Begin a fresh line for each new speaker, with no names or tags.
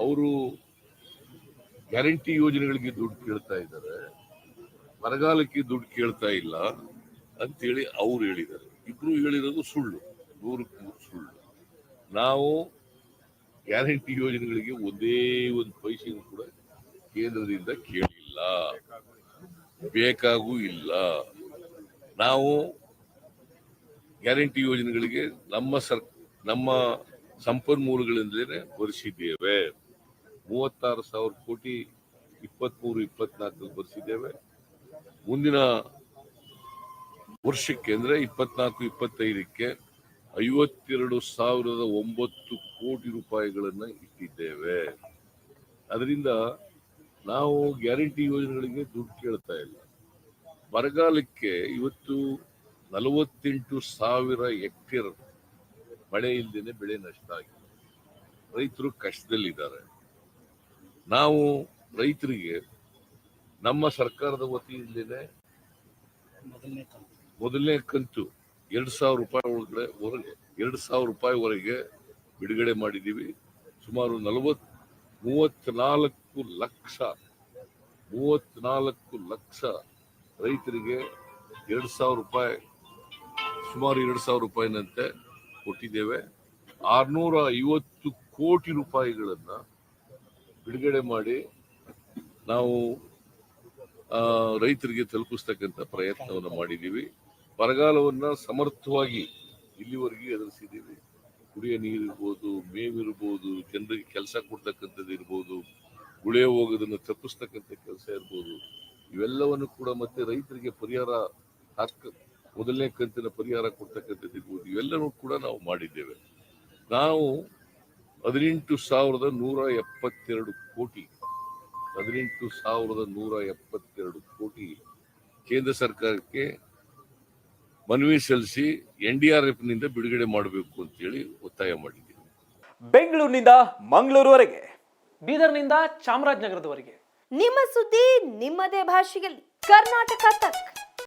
ಅವರು ಗ್ಯಾರಂಟಿ ಯೋಜನೆಗಳಿಗೆ ದುಡ್ಡು ಕೇಳ್ತಾ ಇದ್ದಾರೆ, ಬರಗಾಲಕ್ಕೆ ದುಡ್ಡು ಕೇಳ್ತಾ ಇಲ್ಲ ಅಂತೇಳಿ ಅವ್ರು ಹೇಳಿದ್ದಾರೆ. ಇಬ್ರು ಹೇಳಿರೋದು ಸುಳ್ಳು, ನೂರಕ್ಕೆ ನೂರು ಸುಳ್ಳು. ನಾವು ಗ್ಯಾರಂಟಿ ಯೋಜನೆಗಳಿಗೆ ಒಂದೇ ಒಂದು ಪೈಸೆನೂ ಕೂಡ ಕೇಂದ್ರದಿಂದ ಕೇಳಿಲ್ಲ. ಬೇಕಾಗೂ ಇಲ್ಲ. ನಾವು ಗ್ಯಾರಂಟಿ ಯೋಜನೆಗಳಿಗೆ ನಮ್ಮ ಸರ್, ನಮ್ಮ ಸಂಪನ್ಮೂಲಗಳಿಂದಲೇ ಭರಿಸಿದ್ದೇವೆ ಮೂವತ್ತಾರು ಸಾವಿರ ಕೋಟಿ ಇಪ್ಪತ್ಮೂರು, ಇಪ್ಪತ್ನಾಲ್ಕು ಬರೆಸಿದ್ದೇವೆ. ಮುಂದಿನ ವರ್ಷಕ್ಕೆ ಅಂದ್ರೆ ಇಪ್ಪತ್ನಾಲ್ಕು, ಇಪ್ಪತ್ತೈದಕ್ಕೆ ಐವತ್ತೆರಡು ಸಾವಿರದ ಒಂಬತ್ತು ಕೋಟಿ ರೂಪಾಯಿಗಳನ್ನ ಇಟ್ಟಿದ್ದೇವೆ. ಅದರಿಂದ ನಾವು ಗ್ಯಾರಂಟಿ ಯೋಜನೆಗಳಿಗೆ ದುಡ್ಡು ಕೇಳ್ತಾ ಇಲ್ಲ. ಬರಗಾಲಕ್ಕೆ ಇವತ್ತು ನಲವತ್ತೆಂಟು ಸಾವಿರ ಹೆಕ್ಟೇರ್ ಮಳೆ ಇಲ್ಲದೇನೆ ಬೆಳೆ ನಷ್ಟ ಆಗಿದೆ. ರೈತರು ಕಷ್ಟದಲ್ಲಿದ್ದಾರೆ. ನಾವು ರೈತರಿಗೆ ನಮ್ಮ ಸರ್ಕಾರದ ವತಿಯಿಂದಲೇ ಮೊದಲನೇ ಕಂತು. ಎರಡು ಸಾವಿರ ರೂಪಾಯಿ ಒಳಗಡೆ ಹೊರಗೆ ಎರಡು ಸಾವಿರ ರೂಪಾಯಿವರೆಗೆ ಬಿಡುಗಡೆ ಮಾಡಿದ್ದೀವಿ. ಸುಮಾರು ನಲವತ್ ಮೂವತ್ನಾಲ್ಕು ಲಕ್ಷ ಮೂವತ್ನಾಲ್ಕು ಲಕ್ಷ ರೈತರಿಗೆ ಎರಡು ಸಾವಿರ ರೂಪಾಯಿ ಸುಮಾರು ಎರಡು ಸಾವಿರ ರೂಪಾಯಿನಂತೆ ಕೊಟ್ಟಿದ್ದೇವೆ. ಆರ್ನೂರ ಐವತ್ತು ಕೋಟಿ ರೂಪಾಯಿಗಳನ್ನ ಬಿಡುಗಡೆ ಮಾಡಿ ನಾವು ರೈತರಿಗೆ ತಲುಪಿಸ್ತಕ್ಕಂಥ ಪ್ರಯತ್ನವನ್ನು ಮಾಡಿದ್ದೀವಿ. ಬರಗಾಲವನ್ನು ಸಮರ್ಥವಾಗಿ ಇಲ್ಲಿವರೆಗೆ ಎದುರಿಸಿದ್ದೀವಿ. ಕುಡಿಯ ನೀರು ಇರ್ಬೋದು ಮೇವಿರ್ಬೋದು ಜನರಿಗೆ ಕೆಲಸ ಕೊಡ್ತಕ್ಕಂಥದ್ದು ಇರ್ಬೋದು, ಗುಳೆ ಹೋಗೋದನ್ನು ತಪ್ಪಿಸ್ತಕ್ಕಂಥ ಕೆಲಸ ಇರ್ಬೋದು. ಇವೆಲ್ಲವನ್ನು ಕೂಡ ಮತ್ತೆ ರೈತರಿಗೆ ಪರಿಹಾರ ಹಾಕ ಮೊದಲನೇ ಕಂತಿನ ಪರಿಹಾರ ಕೊಡ್ತಕ್ಕಂಥದ್ದು ಇರ್ಬೋದು. ಇವೆಲ್ಲವೂ ಕೂಡ ನಾವು ಮಾಡಿದ್ದೇವೆ. ನಾವು ಹದಿನೆಂಟು ಸಾವಿರದ ನೂರ ಎಪ್ಪತ್ತೆರಡು ಕೋಟಿ. ಹದಿನೆಂಟು ಸಾವಿರದ ನೂರ ಎಪ್ಪತ್ತೆರಡು ಕೋಟಿ ಕೇಂದ್ರ ಸರ್ಕಾರಕ್ಕೆ ಮನವಿ ಸಲ್ಲಿಸಿ ಎನ್ ಡಿ ಆರ್ ಎಫ್ನಿಂದ ಬಿಡುಗಡೆ ಮಾಡಬೇಕು ಅಂತೇಳಿ ಒತ್ತಾಯ ಮಾಡಿದ್ದೀವಿ.
ಬೆಂಗಳೂರಿನಿಂದ ಮಂಗಳೂರುವರೆಗೆ
ಬೀದರ್ನಿಂದ ಚಾಮರಾಜನಗರದವರೆಗೆ.
ನಿಮ್ಮ ಸುದ್ದಿ ನಿಮ್ಮದೇ ಭಾಷೆಯಲ್ಲಿ. ಕರ್ನಾಟಕ ತಕ್.